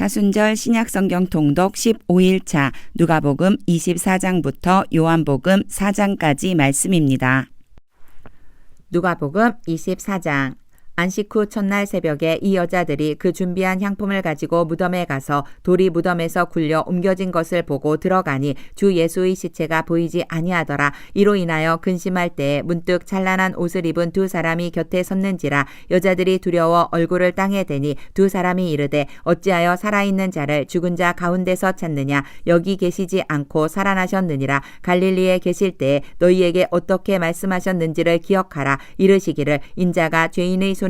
사순절 신약성경 통독 15일차 누가복음 24장부터 요한복음 4장까지 말씀입니다. 누가복음 24장 안식 후 첫날 새벽에 이 여자들이 그 준비한 향품을 가지고 무덤에 가서 돌이 무덤에서 굴려 옮겨진 것을 보고 들어가니 주 예수의 시체가 보이지 아니하더라. 이로 인하여 근심할 때에 문득 찬란한 옷을 입은 두 사람이 곁에 섰는지라 여자들이 두려워 얼굴을 땅에 대니 두 사람이 이르되 어찌하여 살아있는 자를 죽은 자 가운데서 찾느냐? 여기 계시지 않고 살아나셨느니라. 갈릴리에 계실 때에 너희에게 어떻게 말씀하셨는지를 기억하라. 이르시기를 인자가 죄인의 손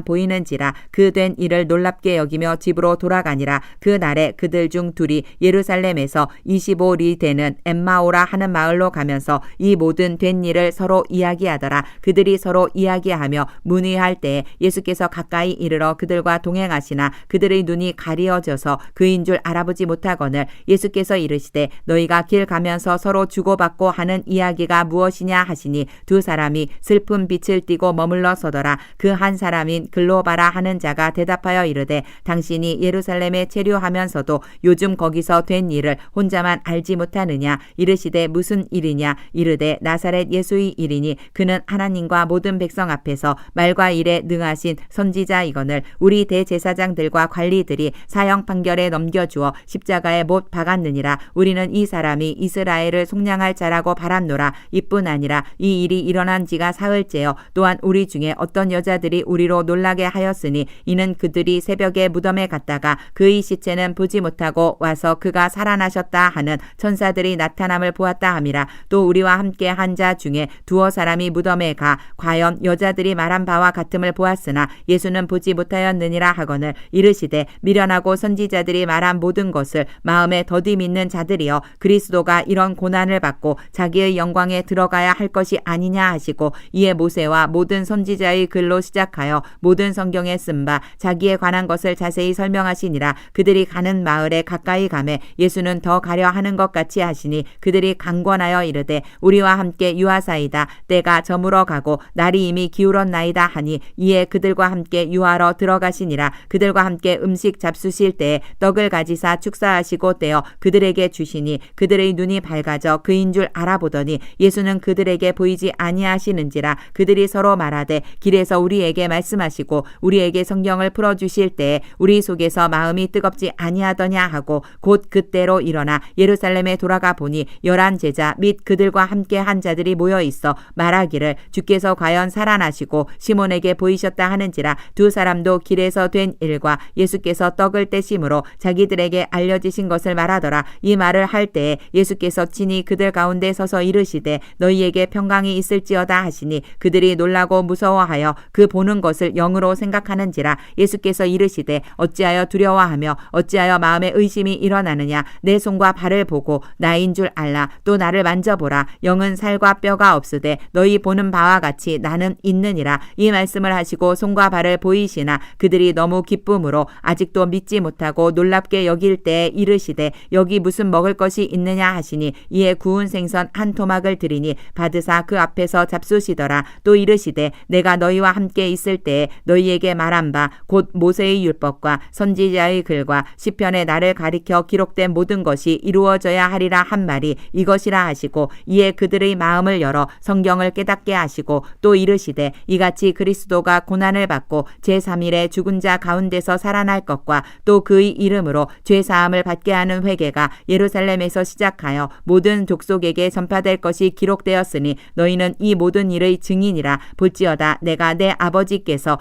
보이는지라 그된 일을 놀랍게 여기며 집으로 돌아가니라. 그 날에 그들 중 둘이 예루살렘에서 25리 되는 엠마오라 하는 마을로 가면서 이 모든 된 일을 서로 이야기하더라. 그들이 서로 이야기하며 문의할 때에 예수께서 가까이 이르러 그들과 동행하시나 그들의 눈이 가리어져서 그인 줄 알아보지 못하거늘 예수께서 이르시되 너희가 길 가면서 서로 주고받고 하는 이야기가 무엇이냐 하시니 두 사람이 슬픈 빛을 띠고 머물러 서더라. 그 한 사람인 글로바라 하는 자가 대답하여 이르되 당신이 예루살렘에 체류하면서도 요즘 거기서 된 일을 혼자만 알지 못하느냐? 이르시되 무슨 일이냐? 이르되 나사렛 예수의 일이니 그는 하나님과 모든 백성 앞에서 말과 일에 능하신 선지자이거늘 우리 대제사장들과 관리들이 사형 판결에 넘겨주어 십자가에 못 박았느니라. 우리는 이 사람이 이스라엘을 속량할 자라고 바랐노라. 이뿐 아니라 이 일이 일어난 지가 사흘째요. 또한 우리 중에 어떤 여자들이 우리로 놀라 게 하였으니 이는 그들이 새벽에 무덤에 갔다가 그의 시체는 보지 못하고 와서 그가 살아나셨다 하는 천사들이 나타남을 보았다 함이라. 또 우리와 함께 한 자 중에 두어 사람이 무덤에 가 과연 여자들이 말한 바와 같음을 보았으나 예수는 보지 못하였느니라 하거늘 이르시되 미련하고 선지자들이 말한 모든 것을 마음에 더디 믿는 자들이여 그리스도가 이런 고난을 받고 자기의 영광에 들어가야 할 것이 아니냐 하시고 이에 모세와 모든 선지자의 글로 시작하여 모든 성경에 쓴 바 자기에 관한 것을 자세히 설명하시니라. 그들이 가는 마을에 가까이 가매 예수는 더 가려 하는 것 같이 하시니 그들이 강권하여 이르되 우리와 함께 유하사이다. 때가 저물어 가고 날이 이미 기울었나이다 하니 이에 그들과 함께 유하러 들어가시니라. 그들과 함께 음식 잡수실 때에 떡을 가지사 축사하시고 떼어 그들에게 주시니 그들의 눈이 밝아져 그인 줄 알아보더니 예수는 그들에게 보이지 아니하시는지라 그들이 서로 말하되 길에서 우리에게 말씀하시고 우리에게 성경을 풀어 주실 때에 우리 속에서 마음이 뜨겁지 아니하더냐 하고 곧 그때로 일어나 예루살렘에 돌아가 보니 열한 제자 및 그들과 함께 한 자들이 모여 있어 말하기를 주께서 과연 살아나시고 시몬에게 보이셨다 하는지라 두 사람도 길에서 된 일과 예수께서 떡을 떼심으로 자기들에게 알려지신 것을 말하더라. 이 말을 할 때에 예수께서 친히 그들 가운데 서서 이르시되 너희에게 평강이 있을지어다 하시니 그들이 놀라고 무서워하여 그 보는 것을 영 으로 생각하는지라 예수께서 이르시되 어찌하여 두려워하며 어찌하여 마음에 의심이 일어나느냐? 내 손과 발을 보고 나인 줄 알라. 또 나를 만져보라. 영은 살과 뼈가 없으되 너희 보는 바와 같이 나는 있느니라. 이 말씀을 하시고 손과 발을 보이시나 그들이 너무 기쁨으로 아직도 믿지 못하고 놀랍게 여길 때에 이르시되 여기 무슨 먹을 것이 있느냐 하시니 이에 구운 생선 한 토막을 드리니 받으사 그 앞에서 잡수시더라. 또 이르시되 내가 너희와 함께 있을 때에 너희에게 말한 바 곧 모세의 율법과 선지자의 글과 시편에 나를 가리켜 기록된 모든 것이 이루어져야 하리라 한 말이 이것이라 하시고 이에 그들의 마음을 열어 성경을 깨닫게 하시고 또 이르시되 이같이 그리스도가 고난을 받고 제3일에 죽은 자 가운데서 살아날 것과 또 그의 이름으로 죄 사함을 받게 하는 회개가 예루살렘에서 시작하여 모든 족속에게 전파될 것이 기록되었으니 너희는 이 모든 일의 증인이라 볼지어다 내가 내 아버지께서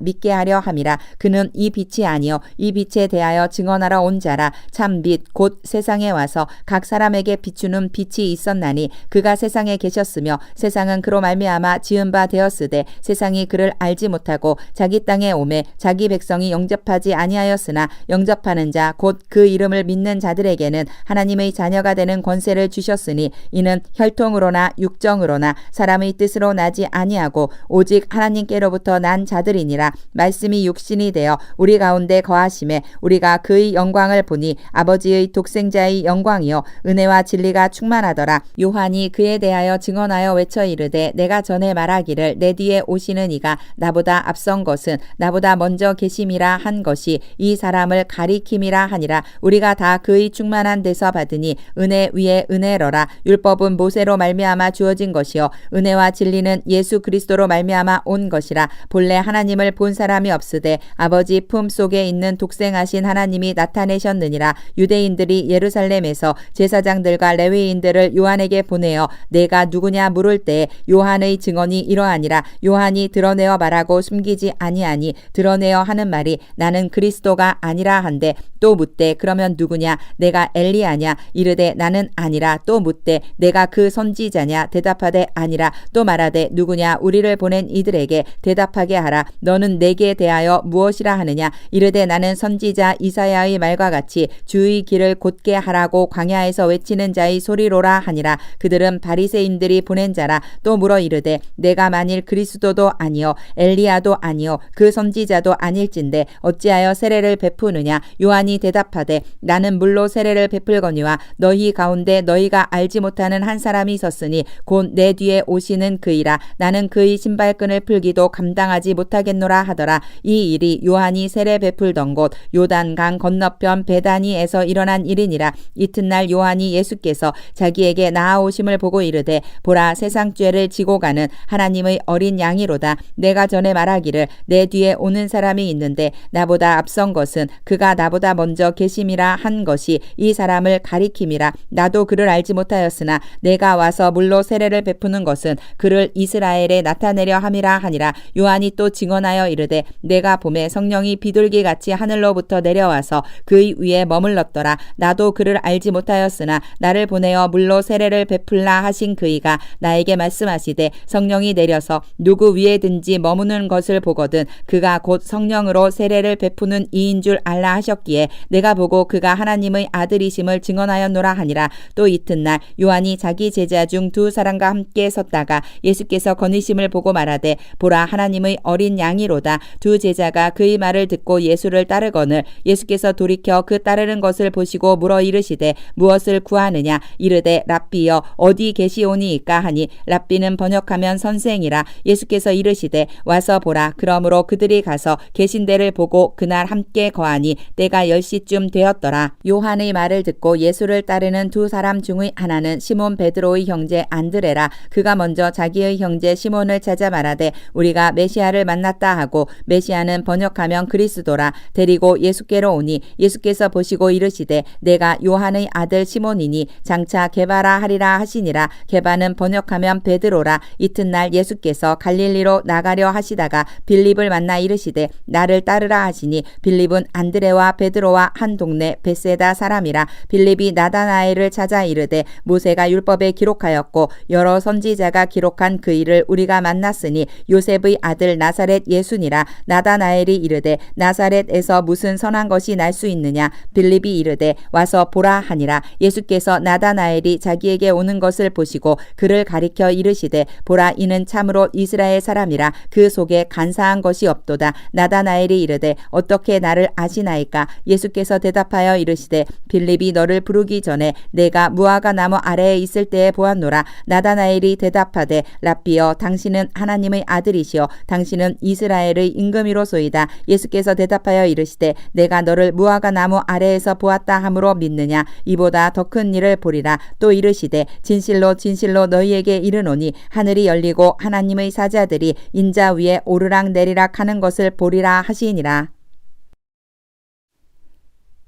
믿게 하려 함이라. 그는 이 빛이 아니요. 이 빛에 대하여 증언하러 온 자라. 참 빛 곧 세상에 와서 각 사람에게 비추는 빛이 있었나니 그가 세상에 계셨으며 세상은 그로 말미암아 지은 바 되었으되 세상이 그를 알지 못하고 자기 땅에 오매 자기 백성이 영접하지 아니하였으나 영접하는 자 곧 그 이름을 믿는 자들에게는 하나님의 자녀가 되는 권세를 주셨으니 이는 혈통으로나 육정으로나 사람의 뜻으로 나지 아니하고 오직 하나님께로부터 난 자들이니라 말씀이 육신이 되어 우리 가운데 거하심에 우리가 그의 영광을 보니 아버지의 독생자의 영광이요. 은혜와 진리가 충만하더라. 요한이 그에 대하여 증언하여 외쳐 이르되 내가 전에 말하기를 내 뒤에 오시는 이가 나보다 앞선 것은 나보다 먼저 계심이라 한 것이 이 사람을 가리킴이라 하니라. 우리가 다 그의 충만한 데서 받으니 은혜 위에 은혜로라. 율법은 모세로 말미암아 주어진 것이요. 은혜와 진리는 예수 그리스도로 말미암아 온 것이라. 본래 하나님을 본 사람이 없으되 아버지 품 속에 있는 독생하신 하나님이 나타내셨느니라. 유대인들이 예루살렘에서 제사장들과 레위인들을 요한에게 보내어 내가 누구냐 물을 때 요한의 증언이 이러하니라. 요한이 드러내어 말하고 숨기지 아니하니 드러내어 하는 말이 나는 그리스도가 아니라 한데 또 묻되 그러면 누구냐? 내가 엘리야냐? 이르되 나는 아니라 또 묻되 내가 그 선지자냐? 대답하되 아니라 또 말하되 누구냐? 우리를 보낸 이들에게 대답하게 하라. 너는 내게 대하여 무엇이라 하느냐? 이르되 나는 선지자 이사야의 말과 같이 주의 길을 곧게 하라고 광야에서 외치는 자의 소리로라 하니라. 그들은 바리새인들이 보낸 자라. 또 물어 이르되 내가 만일 그리스도도 아니요 엘리야도 아니요 그 선지자도 아닐진데 어찌하여 세례를 베푸느냐? 요한이 대답하되 나는 물로 세례를 베풀거니와 너희 가운데 너희가 알지 못하는 한 사람이 있었으니 곧 내 뒤에 오시는 그이라. 나는 그의 신발끈을 풀기도 감당하지 못하겠 노라 하더라. 이 일이 요한이 세례 베풀던 곳 요단강 건너편 베다니에서 일어난 일이니라. 이튿날 요한이 예수께서 자기에게 나아오심을 보고 이르되 보라 세상 죄를 지고 가는 하나님의 어린 양이로다. 내가 전에 말하기를 내 뒤에 오는 사람이 있는데 나보다 앞선 것은 그가 나보다 먼저 계심이라 한 것이 이 사람을 가리킴이라. 나도 그를 알지 못하였으나 내가 와서 물로 세례를 베푸는 것은 그를 이스라엘에 나타내려 함이라 하니라. 요한이 또 증언 하여 이르되 내가 봄에 성령이 비둘기 같이 하늘로부터 내려와서 그의 위에 머물렀더라. 나도 그를 알지 못하였으나 나를 보내어 물로 세례를 베풀라 하신 그이가 나에게 말씀하시되 성령이 내려서 누구 위에든지 머무는 것을 보거든 그가 곧 성령으로 세례를 베푸는 이인 줄 알라 하셨기에 내가 보고 그가 하나님의 아들이심을 증언하였노라 하니라. 또 이튿날 요한이 자기 제자 중 두 사람과 함께 섰다가 예수께서 거니심을 보고 말하되 보라 하나님의 어린 양 이로다. 두 제자가 그의 말을 듣고 예수를 따르거늘 예수께서 돌이켜 그 따르는 것을 보시고 물어 이르시되 무엇을 구하느냐? 이르되 랍비여 어디 계시오니이까 하니 랍비는 번역하면 선생이라. 예수께서 이르시되 와서 보라. 그러므로 그들이 가서 계신 데를 보고 그날 함께 거하니 때가 10시쯤 되었더라. 요한의 말을 듣고 예수를 따르는 두 사람 중의 하나는 시몬 베드로의 형제 안드레라. 그가 먼저 자기의 형제 시몬을 찾아 말하되 우리가 메시아를 만났다 하고 메시아는 번역하면 그리스도라 데리고 예수께로 오니 예수께서 보시고 이르시되 내가 요한의 아들 시몬이니 장차 개바라 하리라 하시니라. 개바는 번역하면 베드로라. 이튿날 예수께서 갈릴리로 나가려 하시다가 빌립을 만나 이르시되 나를 따르라 하시니 빌립은 안드레와 베드로와 한 동네 베세다 사람이라. 빌립이 나다나엘을 찾아 이르되 모세가 율법에 기록하였고 여러 선지자가 기록한 그 일을 우리가 만났으니 요셉의 아들 나사렛 예 수니라. 나다나엘이 이르되 나사렛에서 무슨 선한 것이 날 수 있느냐? 빌립이 이르되 와서 보라 하니라. 예수께서 나다나엘이 자기에게 오는 것을 보시고 그를 가리켜 이르시되 보라 이는 참으로 이스라엘 사람이라. 그 속에 간사한 것이 없도다. 나다나엘이 이르되 어떻게 나를 아시나이까? 예수께서 대답하여 이르시되 빌립이 너를 부르기 전에 내가 무화과 나무 아래에 있을 때에 보았노라. 나다나엘이 대답하되 랍비여 당신은 하나님의 아들이시여 당신은 이스라엘의 임금이로소이다. 예수께서 대답하여 이르시되 내가 너를 무화과 나무 아래에서 보았다 함으로 믿느냐? 이보다 더 큰 일을 보리라. 또 이르시되 진실로 진실로 너희에게 이르노니 하늘이 열리고 하나님의 사자들이 인자 위에 오르락 내리락 하는 것을 보리라 하시니라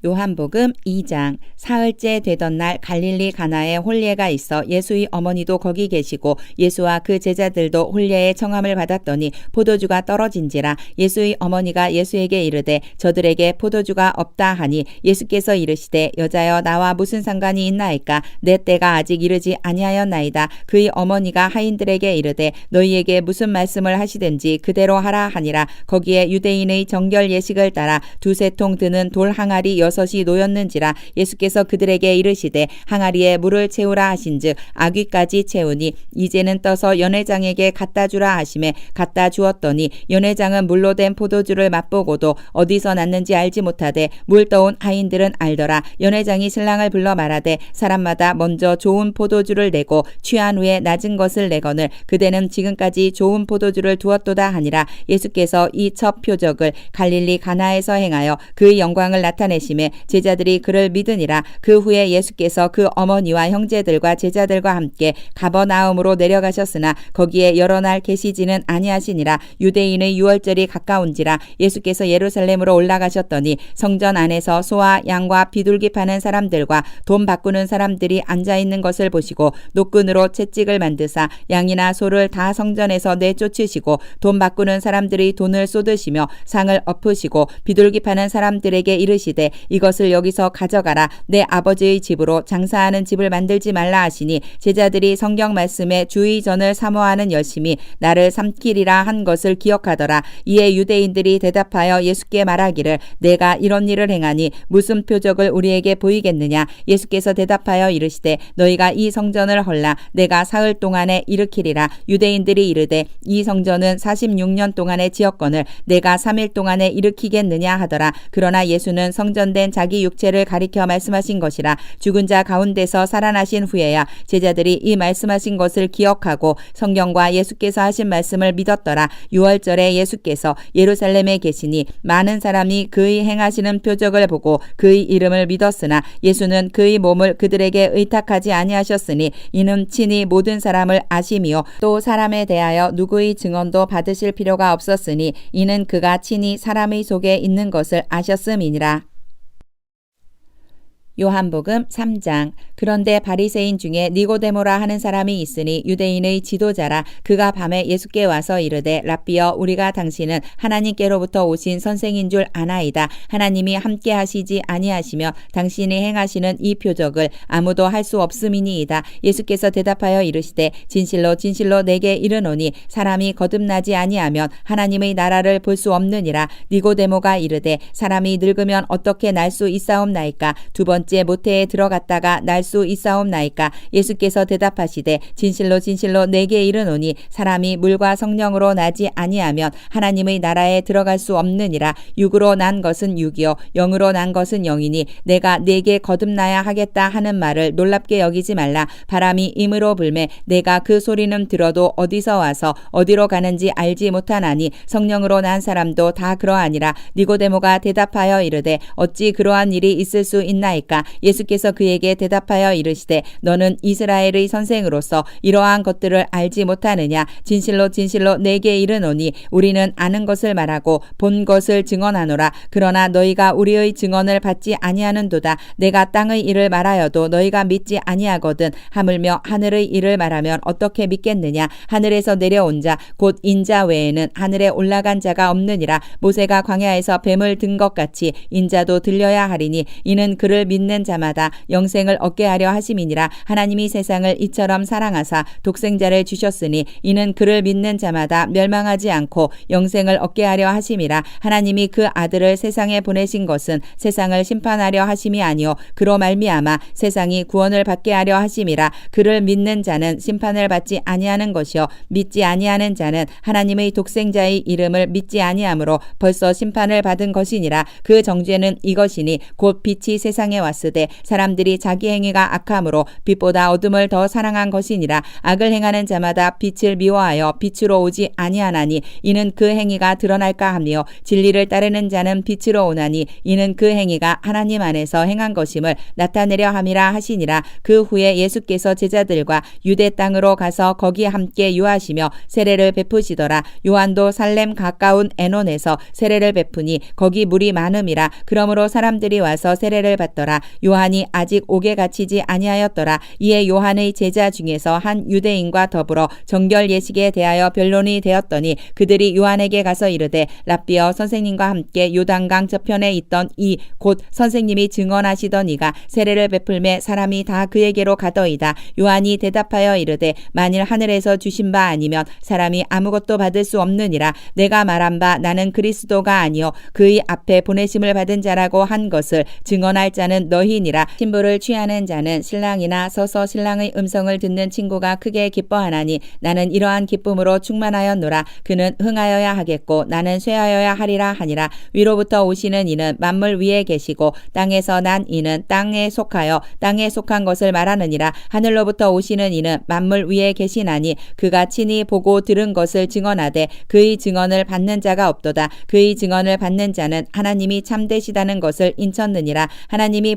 요한복음 2장 사흘째 되던 날 갈릴리 가나에 홀례가 있어 예수의 어머니도 거기 계시고 예수와 그 제자들도 홀례의 청함을 받았더니 포도주가 떨어진지라 예수의 어머니가 예수에게 이르되 저들에게 포도주가 없다 하니 예수께서 이르시되 여자여 나와 무슨 상관이 있나이까? 내 때가 아직 이르지 아니하였나이다. 그의 어머니가 하인들에게 이르되 너희에게 무슨 말씀을 하시든지 그대로 하라 하니라. 거기에 유대인의 정결 예식을 따라 두세 통 드는 돌 항아리 여섯이 놓였는지라 예수께서 그들에게 이르시되 항아리에 물을 채우라 하신즉 아귀까지 채우니 이제는 떠서 연회장에게 갖다 주라 하심에 갖다 주었더니 연회장은 물로 된 포도주를 맛보고도 어디서 났는지 알지 못하되 물 떠온 하인들은 알더라. 연회장이 신랑을 불러 말하되 사람마다 먼저 좋은 포도주를 내고 취한 후에 낮은 것을 내거늘 그대는 지금까지 좋은 포도주를 두었도다 하니라. 예수께서 이 첫 표적을 갈릴리 가나에서 행하여 그의 영광을 나타내 심에 제자들이 그를 믿으니라. 그 후에 예수께서 그 어머니와 형제들과 제자들과 함께 가버나움으로 내려가셨으나 거기에 여러 날 계시지는 아니하시니라. 유대인의 유월절이 가까운지라 예수께서 예루살렘으로 올라가셨더니 성전 안에서 소와 양과 비둘기 파는 사람들과 돈 바꾸는 사람들이 앉아 있는 것을 보시고 노끈으로 채찍을 만드사 양이나 소를 다 성전에서 내쫓으시고 돈 바꾸는 사람들이 돈을 쏟으시며 상을 엎으시고 비둘기 파는 사람들에게 이르시되 이것을 여기서 가져가라. 내 아버지의 집으로 장사하는 집을 만들지 말라 하시니 제자들이 성경 말씀에 주의 전을 사모하는 열심히 나를 삼키리라 한 것을 기억하더라. 이에 유대인들이 대답하여 예수께 말하기를 내가 이런 일을 행하니 무슨 표적을 우리에게 보이겠느냐? 예수께서 대답하여 이르시되 너희가 이 성전을 헐라. 내가 사흘 동안에 일으키리라. 유대인들이 이르되 이 성전은 46년 동안에 지었거늘 내가 3일 동안에 일으키겠느냐 하더라. 그러나 예수는 성전된 자기 육체를 가리켜 말씀하신 것이라 죽은 자 가운데서 살아나신 후에야 제자들이 이 말씀하신 것을 기억하고 성경과 예수께서 하신 말씀을 믿었더라 6월절에 예수께서 예루살렘에 계시니 많은 사람이 그의 행하시는 표적을 보고 그의 이름을 믿었으나 예수는 그의 몸을 그들에게 의탁하지 아니하셨으니 이는 친히 모든 사람을 아심이요 또 사람에 대하여 누구의 증언도 받으실 필요가 없었으니 이는 그가 친히 사람의 속에 있는 것을 아셨음이니라. 요한복음 3장. 그런데 바리새인 중에 니고데모라 하는 사람이 있으니 유대인의 지도자라 그가 밤에 예수께 와서 이르되 랍비여 우리가 당신은 하나님께로부터 오신 선생인 줄 아나이다. 하나님이 함께 하시지 아니하시며 당신이 행하시는 이 표적을 아무도 할 수 없음이니이다. 예수께서 대답하여 이르시되 진실로 진실로 내게 이르노니 사람이 거듭나지 아니하면 하나님의 나라를 볼 수 없느니라. 니고데모가 이르되 사람이 늙으면 어떻게 날 수 있사옵나이까? 두 번째 모태에 들어갔다가 날 수 있사옵나이까? 예수께서 대답하시되 진실로 진실로 내게 이르노니 사람이 물과 성령으로 나지 아니하면 하나님의 나라에 들어갈 수 없느니라. 육으로 난 것은 육이요 영으로 난 것은 영이니 내가 내게 거듭나야 하겠다 하는 말을 놀랍게 여기지 말라. 바람이 임으로 불매 내가 그 소리는 들어도 어디서 와서 어디로 가는지 알지 못하나니 성령으로 난 사람도 다 그러하니라. 니고데모가 대답하여 이르되 어찌 그러한 일이 있을 수 있나이까 예수께서 그에게 대답하여 이르시되 너는 이스라엘의 선생으로서 이러한 것들을 알지 못하느냐? 진실로 진실로 내게 이르노니 우리는 아는 것을 말하고 본 것을 증언하노라. 그러나 너희가 우리의 증언을 받지 아니하는도다. 내가 땅의 일을 말하여도 너희가 믿지 아니하거든 하물며 하늘의 일을 말하면 어떻게 믿겠느냐? 하늘에서 내려온 자 곧 인자 외에는 하늘에 올라간 자가 없느니라. 모세가 광야에서 뱀을 든 것 같이 인자도 들려야 하리니 이는 그를 믿는 믿는 자마다 영생을 얻게 하려 하심이니라. 하나님이 세상을 이처럼 사랑하사 독생자를 주셨으니 이는 그를 믿는 자마다 멸망하지 않고 영생을 얻게 하려 하심이라. 하나님이 그 아들을 세상에 보내신 것은 세상을 심판하려 하심이 아니요 그로 말미암아 세상이 구원을 받게 하려 하심이라. 그를 믿는 자는 심판을 받지 아니하는 것이요 믿지 아니하는 자는 하나님의 독생자의 이름을 믿지 아니하므로 벌써 심판을 받은 것이니라. 그 정죄는 이것이니 곧 빛이 세상에 왔으되 사람들이 자기 행위가 악함으로 빛보다 어둠을 더 사랑한 것이니라. 악을 행하는 자마다 빛을 미워하여 빛으로 오지 아니하나니 이는 그 행위가 드러날까 하며 진리를 따르는 자는 빛으로 오나니 이는 그 행위가 하나님 안에서 행한 것임을 나타내려 함이라 하시니라. 그 후에 예수께서 제자들과 유대 땅으로 가서 거기 함께 유하시며 세례를 베푸시더라. 요한도 살렘 가까운 에논에서 세례를 베푸니 거기 물이 많음이라. 그러므로 사람들이 와서 세례를 받더라 요한이 아직 옥에 갇히지 아니하였더라. 이에 요한의 제자 중에서 한 유대인과 더불어 정결 예식에 대하여 변론이 되었더니 그들이 요한에게 가서 이르되 랍비어 선생님과 함께 요단강 저편에 있던 이 곧 선생님이 증언하시던 이가 세례를 베풀매 사람이 다 그에게로 가더이다. 요한이 대답하여 이르되 만일 하늘에서 주신 바 아니면 사람이 아무것도 받을 수 없느니라. 내가 말한 바 나는 그리스도가 아니요. 그의 앞에 보내심을 받은 자라고 한 것을 증언할 자는 너희니라. 신부를 취하는 자는 신랑이나 서서 신랑의 음성을 듣는 친구가 크게 기뻐하나니 나는 이러한 기쁨으로 충만하였노라. 그는 흥하여야 하겠고 나는 쇠하여야 하리라 하니라. 위로부터 오시는 이는 만물 위에 계시고 땅에서 난 이는 땅에 속하여 땅에 속한 것을 말하느니라. 하늘로부터 오시는 이는 만물 위에 계시나니 그가 친히 보고 들은 것을 증언하되 그의 증언을 받는 자가 없도다. 그의 증언을 받는 자는 하나님이 참되시다는 것을 인쳤느니라. 하나님이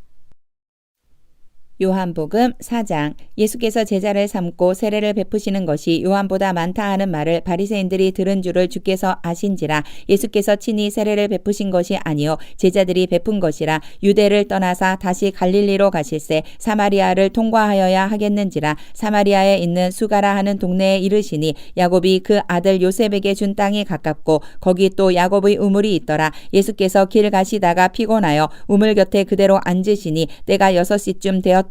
요한복음 4장. 예수께서 제자를 삼고 세례를 베푸시는 것이 요한보다 많다 하는 말을 바리새인들이 들은 줄을 주께서 아신지라 예수께서 친히 세례를 베푸신 것이 아니요 제자들이 베푼 것이라 유대를 떠나사 다시 갈릴리로 가실새 사마리아를 통과하여야 하겠는지라 사마리아에 있는 수가라 하는 동네에 이르시니 야곱이 그 아들 요셉에게 준 땅이 가깝고 거기 또 야곱의 우물이 있더라 예수께서 길 가시다가 피곤하여 우물 곁에 그대로 앉으시니 때가 여섯 시쯤 되었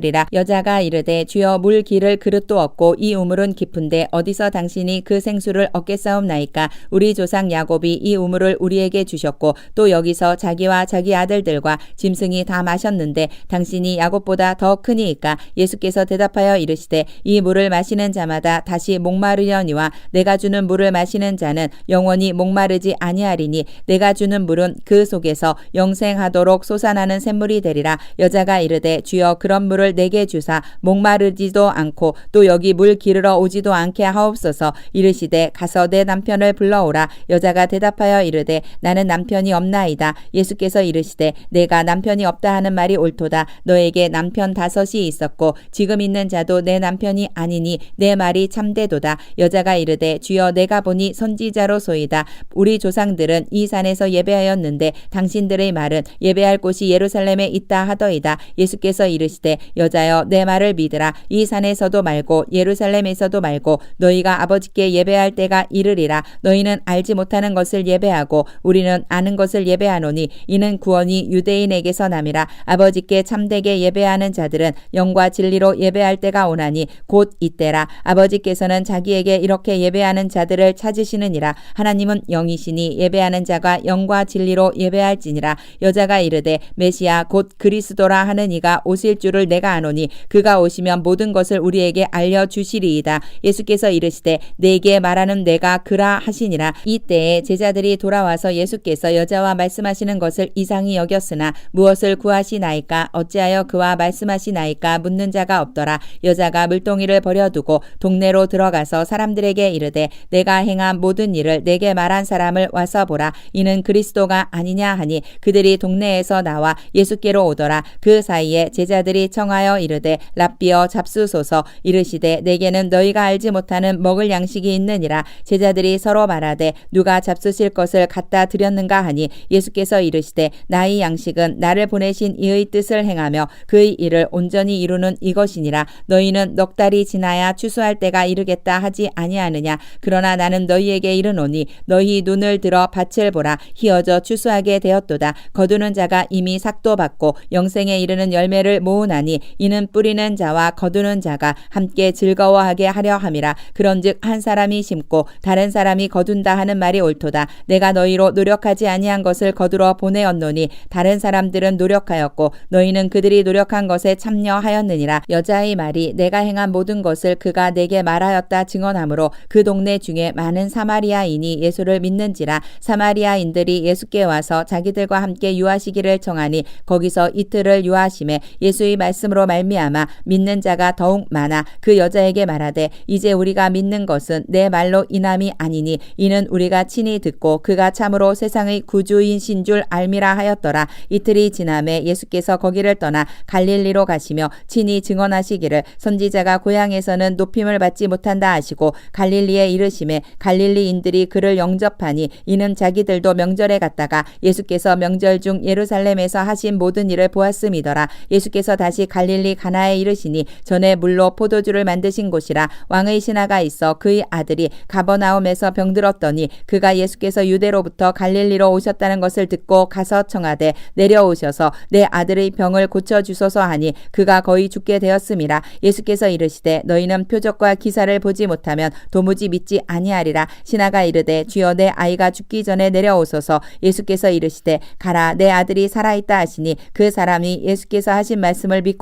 되리라. 여자가 이르되 주여 물 기를 그릇도 없고 이 우물은 깊은데 어디서 당신이 그 생수를 얻겠사옵나이까? 우리 조상 야곱이 이 우물을 우리에게 주셨고 또 여기서 자기와 자기 아들들과 짐승이 다 마셨는데 당신이 야곱보다 더 크니이까? 예수께서 대답하여 이르시되 이 물을 마시는 자마다 다시 목마르려니와 내가 주는 물을 마시는 자는 영원히 목마르지 아니하리니 내가 주는 물은 그 속에서 영생하도록 솟아나는 샘물이 되리라. 여자가 이르되 주여 그런 물을 내게 주사 목마르지도 않고 또 여기 물 기르러 오지도 않게 하옵소서. 이르시되 가서 내 남편을 불러오라. 여자가 대답하여 이르되 나는 남편이 없나이다. 예수께서 이르시되 내가 남편이 없다 하는 말이 옳도다. 너에게 남편 다섯이 있었고 지금 있는 자도 내 남편이 아니니 내 말이 참되도다. 여자가 이르되 주여 내가 보니 선지자로소이다. 우리 조상들은 이 산에서 예배하였는데 당신들의 말은 예배할 곳이 예루살렘에 있다 하더이다. 예수께서 이르시되 여자여 내 말을 믿으라. 이 산에서도 말고 예루살렘에서도 말고 너희가 아버지께 예배할 때가 이르리라. 너희는 알지 못하는 것을 예배하고 우리는 아는 것을 예배하노니 이는 구원이 유대인에게서 남이라. 아버지께 참되게 예배하는 자들은 영과 진리로 예배할 때가 오나니 곧 이때라. 아버지께서는 자기에게 이렇게 예배하는 자들을 찾으시느니라. 하나님은 영이시니 예배하는 자가 영과 진리로 예배할지니라. 여자가 이르되 메시아 곧 그리스도라 하는 이가 오실 줄을 내가 내가 아노니 그가 오시면 모든 것을 우리에게 알려 주시리이다. 예수께서 이르시되 내게 말하는 내가 그라 하시니라. 이때에 제자들이 돌아와서 예수께서 여자와 말씀하시는 것을 이상히 여겼으나 무엇을 구하시나이까 어찌하여 그와 말씀하시나이까 묻는 자가 없더라. 여자가 물동이를 버려두고 동네로 들어가서 사람들에게 이르되 내가 행한 모든 일을 내게 말한 사람을 와서 보라. 이는 그리스도가 아니냐 하니 그들이 동네에서 나와 예수께로 오더라. 그 사이에 제자들이 청 하여 이르되 랍비어 잡수소서 이르시되 내게는 너희가 알지 못하는 먹을 양식이 있느니라. 제자들이 서로 말하되 누가 잡수실 것을 갖다 드렸는가 하니 예수께서 이르시되 나의 양식은 나를 보내신 이의 뜻을 행하며 그의 일을 온전히 이루는 이것이니라. 너희는 넉 달이 지나야 추수할 때가 이르겠다 하지 아니하느냐. 그러나 나는 너희에게 이르노니 너희 눈을 들어 밭을 보라. 희어져 추수하게 되었도다. 거두는 자가 이미 삭도 받고 영생에 이르는 열매를 모으나니 이는 뿌리는 자와 거두는 자가 함께 즐거워하게 하려 함이라. 그런즉 한 사람이 심고 다른 사람이 거둔다 하는 말이 옳도다. 내가 너희로 노력하지 아니한 것을 거두러 보내었노니 다른 사람들은 노력하였고 너희는 그들이 노력한 것에 참여하였느니라. 여자의 말이 내가 행한 모든 것을 그가 내게 말하였다 증언하므로 그 동네 중에 많은 사마리아인이 예수를 믿는지라 사마리아인들이 예수께 와서 자기들과 함께 유하시기를 청하니 거기서 이틀을 유하심에 예수의 말씀 으로 말미암아 믿는 자가 더욱 많아 그 여자에게 말하되 이제 우리가 믿는 것은 내 말로 인함이 아니니 이는 우리가 친히 듣고 그가 참으로 세상의 구주이신 줄 알미라 하였더라. 이틀이 지남에 예수께서 거기를 떠나 갈릴리로 가시며 친히 증언하시기를 선지자가 고향에서는 높임을 받지 못한다 하시고 갈릴리에 이르심에 갈릴리인들이 그를 영접하니 이는 자기들도 명절에 갔다가 예수께서 명절 중 예루살렘에서 하신 모든 일을 보았음이더라. 예수께서 다시 갈 릴리 가나에 이르시니 전에 물로 포도주를 만드신 곳이라 왕의 신하가 있어 그의 아들이 가버나움에서 병들었더니 그가 예수께서 유대로부터 갈릴리로 오셨다는 것을 듣고 가서 청하되 내려오셔서 내 아들의 병을 고쳐 주소서 하니 그가 거의 죽게 되었음이라 예수께서 이르시되 너희는 표적과 기사를 보지 못하면 도무지 믿지 아니하리라 신하가 이르되 주여 내 아이가 죽기 전에 내려오소서 예수께서 이르시되 가라 내 아들이 살아 있다 하시니 그 사람이 예수께서 하신 말씀을 믿